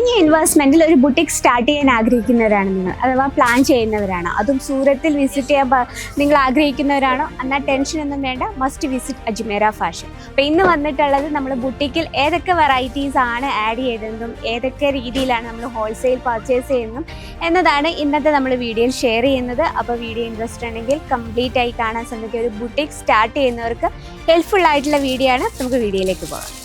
കുറഞ്ഞ ഇൻവെസ്റ്റ്മെന്റിൽ ഒരു boutique start ചെയ്യാൻ ആഗ്രഹിക്കുന്നവരാണ് നിങ്ങൾ. അഥവാ പ്ലാൻ ചെയ്യുന്നവരാണ്. അതും സൂറത്തിൽ വിസിറ്റ് ചെയ്യാൻ നിങ്ങൾ ആഗ്രഹിക്കുന്നവരാണോ? എന്നാൽ ടെൻഷൻ ഒന്നും വേണ്ട. മസ്റ്റ് വിസിറ്റ് അജ്മേര ഫാഷൻ അപ്പോൾ ഇന്ന് വന്നിട്ടുള്ളത് നമ്മൾ ബുട്ടിക്കിൽ ഏതൊക്കെ വെറൈറ്റീസ് ആണ് ആഡ് ചെയ്തതെന്നും ഏതൊക്കെ രീതിയിലാണ് നമ്മൾ ഹോൾസെയിൽ പർച്ചേസ് ചെയ്യുന്നതും എന്നതാണ് ഇന്നത്തെ നമ്മൾ വീഡിയോയിൽ ഷെയർ ചെയ്യുന്നത്. അപ്പോൾ വീഡിയോ ഇൻട്രസ്റ്റ് ഉണ്ടെങ്കിൽ കംപ്ലീറ്റ് ആയി കാണാൻ ശ്രമിക്കുക. ഒരു ബുട്ടിക് സ്റ്റാർട്ട് ചെയ്യുന്നവർക്ക് ഹെൽപ്ഫുൾ ആയിട്ടുള്ള വീഡിയോ ആണ്. നമുക്ക് വീഡിയോയിലേക്ക് പോകാം.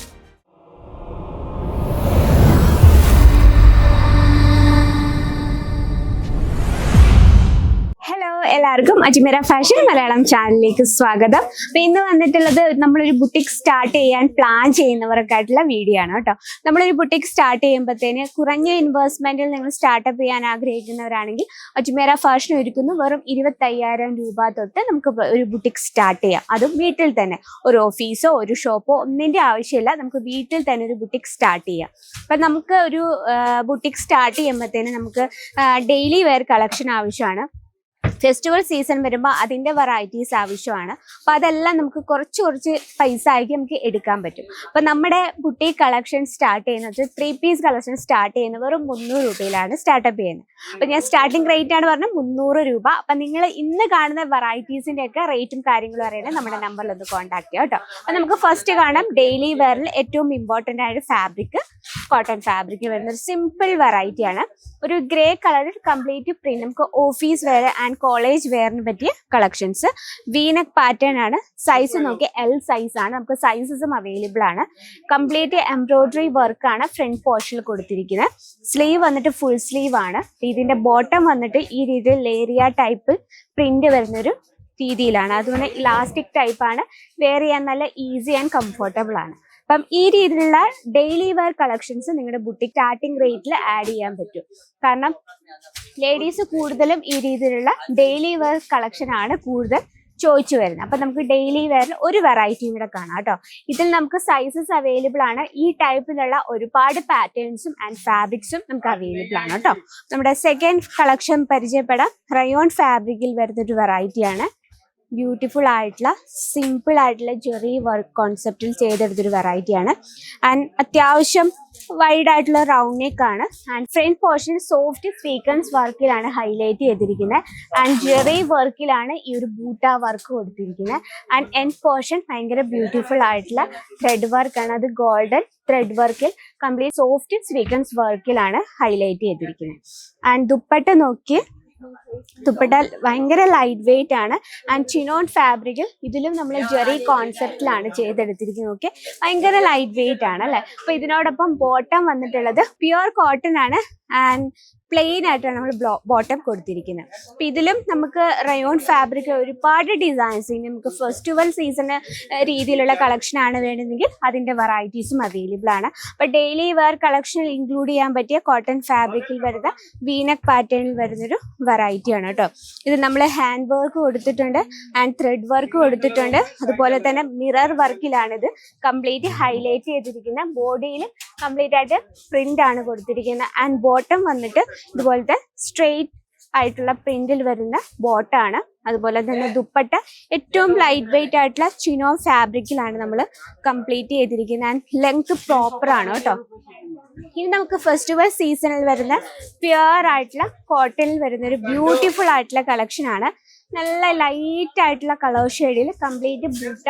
എല്ലാവർക്കും അജ്മീര ഫാഷൻ മലയാളം ചാനലിലേക്ക് സ്വാഗതം. അപ്പൊ ഇന്ന് വന്നിട്ടുള്ളത് നമ്മളൊരു ബുട്ടിക് സ്റ്റാർട്ട് ചെയ്യാൻ പ്ലാൻ ചെയ്യുന്നവർക്കായിട്ടുള്ള വീഡിയോ ആണ് കേട്ടോ. നമ്മളൊരു ബുട്ടിക് സ്റ്റാർട്ട് ചെയ്യുമ്പോഴത്തേന് കുറഞ്ഞ ഇൻവെസ്റ്റ്മെന്റിൽ നിങ്ങൾ സ്റ്റാർട്ടപ്പ് ചെയ്യാൻ ആഗ്രഹിക്കുന്നവരാണെങ്കിൽ അജ്മീര ഫാഷൻ ഒരുക്കുന്നു. വെറും ഇരുപത്തയ്യായിരം രൂപ തൊട്ട് നമുക്ക് ഒരു ബുട്ടിക് സ്റ്റാർട്ട് ചെയ്യാം. അതും വീട്ടിൽ തന്നെ. ഒരു ഓഫീസോ ഒരു ഷോപ്പോ ഒന്നിന്റെ ആവശ്യമില്ല. നമുക്ക് വീട്ടിൽ തന്നെ ഒരു ബുട്ടിക് സ്റ്റാർട്ട് ചെയ്യാം. അപ്പൊ നമുക്ക് ഒരു ബുട്ടിക് സ്റ്റാർട്ട് ചെയ്യുമ്പോഴത്തേന് നമുക്ക് ഡെയിലി വെയർ കളക്ഷൻ ആവശ്യമാണ്. ഫെസ്റ്റിവൽ സീസൺ വരുമ്പോൾ അതിന്റെ വെറൈറ്റീസ് ആവശ്യമാണ്. അപ്പം അതെല്ലാം നമുക്ക് കുറച്ച് കുറച്ച് പൈസ ആയിരിക്കും നമുക്ക് എടുക്കാൻ പറ്റും. അപ്പം നമ്മുടെ കുട്ടി കളക്ഷൻ സ്റ്റാർട്ട് ചെയ്യുന്നത് ത്രീ പീസ് കളക്ഷൻ സ്റ്റാർട്ട് ചെയ്യുന്നത് വെറും മുന്നൂറ് രൂപയിലാണ് സ്റ്റാർട്ടപ്പ് ചെയ്യുന്നത്. അപ്പം ഞാൻ സ്റ്റാർട്ടിംഗ് റേറ്റ് ആണ് പറഞ്ഞത് മുന്നൂറ് രൂപ. അപ്പം നിങ്ങൾ ഇന്ന് കാണുന്ന വെറൈറ്റീസിന്റെ ഒക്കെ റേറ്റും കാര്യങ്ങളും അറിയണേ നമ്മുടെ നമ്പറിൽ ഒന്ന് കോൺടാക്ട് ചെയ്യാം കേട്ടോ. അപ്പം നമുക്ക് ഫസ്റ്റ് കാണാം ഡെയിലി വെയറിൽ ഏറ്റവും ഇമ്പോർട്ടന്റ് ആയ ഫാബ്രിക് കോട്ടൺ ഫാബ്രിക് വരുന്ന ഒരു സിമ്പിൾ വെറൈറ്റിയാണ് ഒരു ഗ്രേ കളറിൽ കംപ്ലീറ്റ് പ്രിന്റ് നമുക്ക് ഓഫീസ് വെയർ ആൻഡ് കോളേജ് വെയറിന് പറ്റിയ കളക്ഷൻസ് വീനക് പാറ്റേൺ ആണ്. സൈസ് നോക്കി എൽ സൈസ് ആണ്. നമുക്ക് സൈസസും അവൈലബിൾ ആണ്. കംപ്ലീറ്റ് എംബ്രോയിഡറി വർക്ക് ആണ് ഫ്രണ്ട് പോർഷനിൽ കൊടുത്തിരിക്കുന്നത്. സ്ലീവ് വന്നിട്ട് ഫുൾ സ്ലീവ് ആണ്. ഇതിന്റെ ബോട്ടം വന്നിട്ട് ഈ രീതിയിൽ ലേരിയ ടൈപ്പ് പ്രിന്റ് വരുന്നൊരു രീതിയിലാണ്. അതുകൊണ്ട് ഇലാസ്റ്റിക് ടൈപ്പ് ആണ്. വെയർ ചെയ്യാൻ നല്ല ഈസി ആൻഡ് കംഫർട്ടബിൾ ആണ്. അപ്പം ഈ രീതിയിലുള്ള ഡെയിലി വെയർ കളക്ഷൻസ് നിങ്ങളുടെ ബുട്ടിക് സ്റ്റാർട്ടിംഗ് റേറ്റിൽ ആഡ് ചെയ്യാൻ പറ്റും. കാരണം ലേഡീസ് കൂടുതലും ഈ രീതിയിലുള്ള ഡെയിലി വെയർ കളക്ഷൻ ആണ് കൂടുതൽ ചോദിച്ചു വരുന്നത്. അപ്പം നമുക്ക് ഡെയിലി വെയറിൽ ഒരു വെറൈറ്റിയും കൂടെ കാണാം കേട്ടോ. ഇതിൽ നമുക്ക് സൈസസ് അവൈലബിൾ ആണ്. ഈ ടൈപ്പിലുള്ള ഒരുപാട് പാറ്റേൺസും ആൻഡ് ഫാബ്രിക്സും നമുക്ക് അവൈലബിൾ ആണ് കേട്ടോ. നമ്മുടെ സെക്കൻഡ് കളക്ഷൻ പരിചയപ്പെടാം. റയോൺ ഫാബ്രിക്കിൽ വരുന്ന ഒരു വെറൈറ്റിയാണ് ബ്യൂട്ടിഫുൾ ആയിട്ടുള്ള സിമ്പിൾ ആയിട്ടുള്ള ജെറി വർക്ക് കോൺസെപ്റ്റിൽ ചെയ്തെടുത്തൊരു വെറൈറ്റിയാണ് ആൻഡ് അത്യാവശ്യം വൈഡ് ആയിട്ടുള്ള റൗണ്ട് നെക്ക് ആണ്. And front portion soft sequins വർക്കിലാണ് highlight ചെയ്തിരിക്കുന്നത്. ആൻഡ് ജെറി വർക്കിലാണ് ഈ ഒരു ബൂട്ട വർക്ക് കൊടുത്തിരിക്കുന്നത്. ആൻഡ് എൻഡ് പോർഷൻ ഭയങ്കര ബ്യൂട്ടിഫുൾ ആയിട്ടുള്ള ത്രെഡ് വർക്കാണ് അത് ഗോൾഡൻ ത്രെഡ് വർക്കിൽ കംപ്ലീറ്റ് സോഫ്റ്റ് സ്വീക്കൻസ് വർക്കിലാണ് ഹൈലൈറ്റ് ചെയ്തിരിക്കുന്നത്. ആൻഡ് ദുപ്പട്ട നോക്കി ദുപ്പട്ട ഭയങ്കര ലൈറ്റ് വെയിറ്റ് ആണ്. ആൻഡ് ചിനോൺ ഫാബ്രിക്കിൽ ഇതിലും നമ്മൾ ജെറി കോൺസെപ്റ്റിലാണ് ചെയ്തെടുത്തിരിക്കുന്നത്. ഓക്കെ ഭയങ്കര ലൈറ്റ് വെയിറ്റ് ആണ് അല്ലെ? അപ്പൊ ഇതിനോടൊപ്പം ബോട്ടം വന്നിട്ടുള്ളത് പ്യുവർ കോട്ടൺ ആണ്. ആൻഡ് പ്ലെയിൻ ആയിട്ടാണ് നമ്മൾ ബോട്ടം കൊടുത്തിരിക്കുന്നത്. അപ്പം ഇതിലും നമുക്ക് റയോൺ ഫാബ്രിക് ഒരുപാട് ഡിസൈൻസ് ഇനി നമുക്ക് ഫെസ്റ്റിവൽ സീസണ് രീതിയിലുള്ള കളക്ഷൻ ആണ് അതിന്റെ വെറൈറ്റീസും അവൈലബിൾ ആണ്. അപ്പം ഡെയിലി വെയർ കളക്ഷനിൽ ഇൻക്ലൂഡ് ചെയ്യാൻ പറ്റിയ കോട്ടൺ ഫാബ്രിക്കിൽ വരുന്ന വീനക് പാറ്റേണിൽ വരുന്നൊരു വെറൈറ്റി ആണ് കേട്ടോ ഇത് നമ്മൾ ഹാൻഡ് വർക്ക് കൊടുത്തിട്ടുണ്ട് ആൻഡ് ത്രെഡ് വർക്ക് കൊടുത്തിട്ടുണ്ട്. അതുപോലെ തന്നെ മിറർ വർക്കിലാണിത് കംപ്ലീറ്റ് ഹൈലൈറ്റ് ചെയ്തിരിക്കുന്ന ബോഡിയിൽ കംപ്ലീറ്റ് ആയിട്ട് പ്രിന്റ് ആണ് കൊടുത്തിരിക്കുന്നത്. ആൻഡ് ബോട്ടം വന്നിട്ട് ഇതുപോലത്തെ സ്ട്രെയിറ്റ് ആയിട്ടുള്ള പ്രിന്റിൽ വരുന്ന ബോട്ടാണ് അതുപോലെ തന്നെ ദുപ്പട്ട. ഏറ്റവും ലൈറ്റ് വെയിറ്റ് ആയിട്ടുള്ള ചിനോ ഫാബ്രിക്കിലാണ് നമ്മൾ കംപ്ലീറ്റ് ചെയ്തിരിക്കുന്നത്. ആൻഡ് ലെങ്ത് പ്രോപ്പർ ആണ് കേട്ടോ. ഇനി നമുക്ക് ഫെസ്റ്റിവൽ സീസണിൽ വരുന്ന പ്യുവർ ആയിട്ടുള്ള കോട്ടണിൽ വരുന്ന ഒരു ബ്യൂട്ടിഫുൾ ആയിട്ടുള്ള കളക്ഷൻ ആണ്. നല്ല ലൈറ്റ് ആയിട്ടുള്ള കളർ ഷെയ്ഡിൽ കംപ്ലീറ്റ് ബുട്ട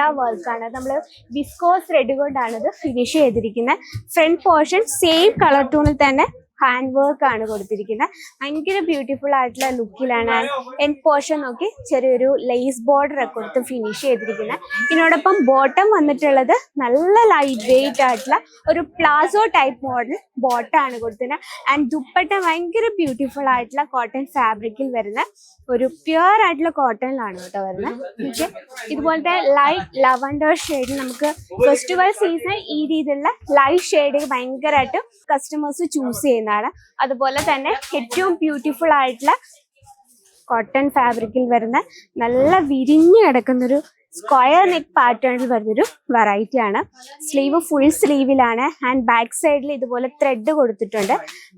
ആണ്. നമ്മൾ ബിസ്കോസ് റെഡ് കൊണ്ടാണ് ഇത് ഫിനിഷ് ചെയ്തിരിക്കുന്നത്. ഫ്രണ്ട് പോർഷൻ സെയിം കളർ ടൂണിൽ തന്നെ ഹാൻഡ് വർക്ക് ആണ് കൊടുത്തിരിക്കുന്നത്. ഭയങ്കര ബ്യൂട്ടിഫുൾ ആയിട്ടുള്ള ലുക്കിലാണ് എൻ പോർഷൻ നോക്കി ചെറിയൊരു ലേസ് ബോർഡർ ഒക്കെ കൊടുത്ത് ഫിനിഷ് ചെയ്തിരിക്കുന്നത്. ഇതിനോടൊപ്പം ബോട്ടം വന്നിട്ടുള്ളത് നല്ല ലൈറ്റ് വെയിറ്റ് ആയിട്ടുള്ള ഒരു പ്ലാസോ ടൈപ്പ് മോഡൽ ബോട്ടാണ് കൊടുത്തിരുന്നത് ആൻഡ് ദുപ്പട്ട ഭയങ്കര ബ്യൂട്ടിഫുൾ ആയിട്ടുള്ള കോട്ടൺ ഫാബ്രിക്കിൽ വരുന്ന ഒരു പ്യുവർ ആയിട്ടുള്ള കോട്ടണിലാണ് കേട്ടോ വരുന്നത് ഓക്കെ ഇതുപോലത്തെ ലൈറ്റ് ലവൻഡർ ഷെയ്ഡിൽ നമുക്ക് ഫെസ്റ്റിവൽ സീസൺ ഈ രീതിയിലുള്ള ലൈറ്റ് ഷെയ്ഡ് ഭയങ്കരമായിട്ട് കസ്റ്റമേഴ്സ് ചൂസ് ചെയ്യുന്നതാണ്. അതുപോലെ തന്നെ ഏറ്റവും ബ്യൂട്ടിഫുൾ ആയിട്ടുള്ള കോട്ടൺ ഫാബ്രിക്കിൽ വരുന്ന നല്ല വിരിഞ്ഞു കിടക്കുന്നൊരു സ്ക്വയർ നെക്ക് പാറ്റേണിൽ വരുന്നൊരു വെറൈറ്റി ആണ്. സ്ലീവ് ഫുൾ സ്ലീവിലാണ് ആൻഡ് ബാക്ക് സൈഡിൽ ഇതുപോലെ ത്രെഡ് കൊടുത്തിട്ടുണ്ട്.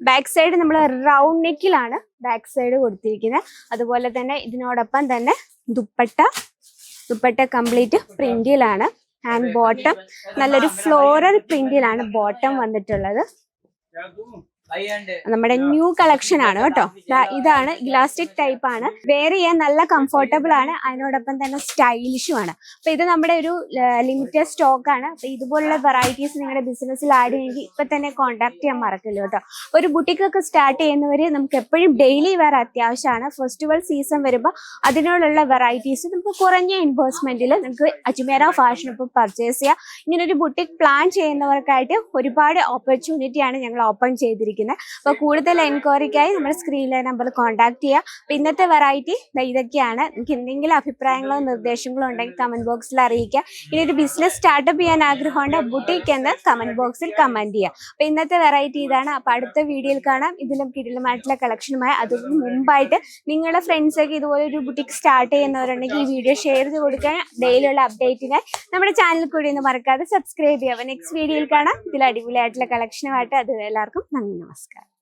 ബാക്ക് സൈഡ് നമ്മൾ റൗണ്ട് നെക്കിലാണ് ബാക്ക് സൈഡ് കൊടുത്തിരിക്കുന്നത്. അതുപോലെ തന്നെ ഇതിനോടൊപ്പം തന്നെ ദുപ്പട്ട ദുപ്പട്ട കംപ്ലീറ്റ് പ്രിന്റിലാണ് ആൻഡ് ബോട്ടം നല്ലൊരു ഫ്ലോറൽ പ്രിന്റിലാണ് ബോട്ടം വന്നിട്ടുള്ളത്. നമ്മുടെ ന്യൂ കളക്ഷൻ ആണ് കേട്ടോ. ദാ ഇതാണ് ഇലാസ്റ്റിക് ടൈപ്പ് ആണ്. വെയർ ചെയ്യാൻ നല്ല കംഫർട്ടബിൾ ആണ്. അതിനോടൊപ്പം തന്നെ സ്റ്റൈലിഷും ആണ്. അപ്പൊ ഇത് നമ്മുടെ ഒരു ലിമിറ്റഡ് സ്റ്റോക്ക് ആണ്. അപ്പൊ ഇതുപോലുള്ള വെറൈറ്റീസ് നിങ്ങളുടെ ബിസിനസ്സിൽ ആഡ് ചെയ്യുമെങ്കിൽ ഇപ്പൊ തന്നെ കോൺടാക്ട് ചെയ്യാൻ മറക്കില്ല കേട്ടോ. ഒരു ബുട്ടിക് ഒക്കെ സ്റ്റാർട്ട് ചെയ്യുന്നവര് നമുക്ക് എപ്പോഴും ഡെയിലി വെയർ അത്യാവശ്യമാണ്. ഫെസ്റ്റിവൽ സീസൺ വരുമ്പോൾ അതിനോടുള്ള വെറൈറ്റീസ് നമുക്ക് കുറഞ്ഞ ഇൻവെസ്റ്റ്മെന്റിൽ നമുക്ക് അജ്മേര ഫാഷൻ ഇപ്പൊ പർച്ചേസ് ചെയ്യാം. ഇങ്ങനെ ഒരു ബുട്ടിക് പ്ലാൻ ചെയ്യുന്നവർക്കായിട്ട് ഒരുപാട് ഓപ്പർച്യൂണിറ്റിയാണ് ഞങ്ങൾ ഓപ്പൺ ചെയ്തിരിക്കുന്നത്. അപ്പോൾ കൂടുതൽ എൻക്വയറിക്കായി നമ്മൾ സ്ക്രീനിലെ നമ്പർ കോൺടാക്ട് ചെയ്യുക അപ്പം ഇന്നത്തെ വെറൈറ്റി ഇതൊക്കെയാണ്. നിങ്ങൾക്ക് എന്തെങ്കിലും അഭിപ്രായങ്ങളോ നിർദ്ദേശങ്ങളോ ഉണ്ടെങ്കിൽ കമന്റ് ബോക്സിൽ അറിയിക്കുക ഇനി ഒരു ബിസിനസ് സ്റ്റാർട്ടപ്പ് ചെയ്യാൻ ആഗ്രഹമുണ്ട് ബുട്ടിക് എന്ന് കമന്റ് ബോക്സിൽ കമന്റ് ചെയ്യുക അപ്പം ഇന്നത്തെ വെറൈറ്റി ഇതാണ്. അപ്പോൾ അടുത്ത വീഡിയോയിൽ കാണാം. ഇതിലും കിടിലമായിട്ടുള്ള കളക്ഷനുമായി അതിന് മുമ്പായിട്ട് നിങ്ങളുടെ ഫ്രണ്ട്സൊക്കെ ഇതുപോലെ ഒരു ബുട്ടിക് സ്റ്റാർട്ട് ചെയ്യുന്നവരുണ്ടെങ്കിൽ ഈ വീഡിയോ ഷെയർ ചെയ്ത് കൊടുക്കാൻ ഡെയിലിയുള്ള അപ്ഡേറ്റിനായി നമ്മുടെ ചാനൽ കൂടി ഒന്ന് മറക്കാതെ സബ്സ്ക്രൈബ് ചെയ്യുക. അപ്പോൾ നെക്സ്റ്റ് വീഡിയോയിൽ കാണാം. ഇതിൽ അടിപൊളിയായിട്ടുള്ള കളക്ഷനുമായിട്ട് അത് എല്ലാവർക്കും നന്ദി. Moscow.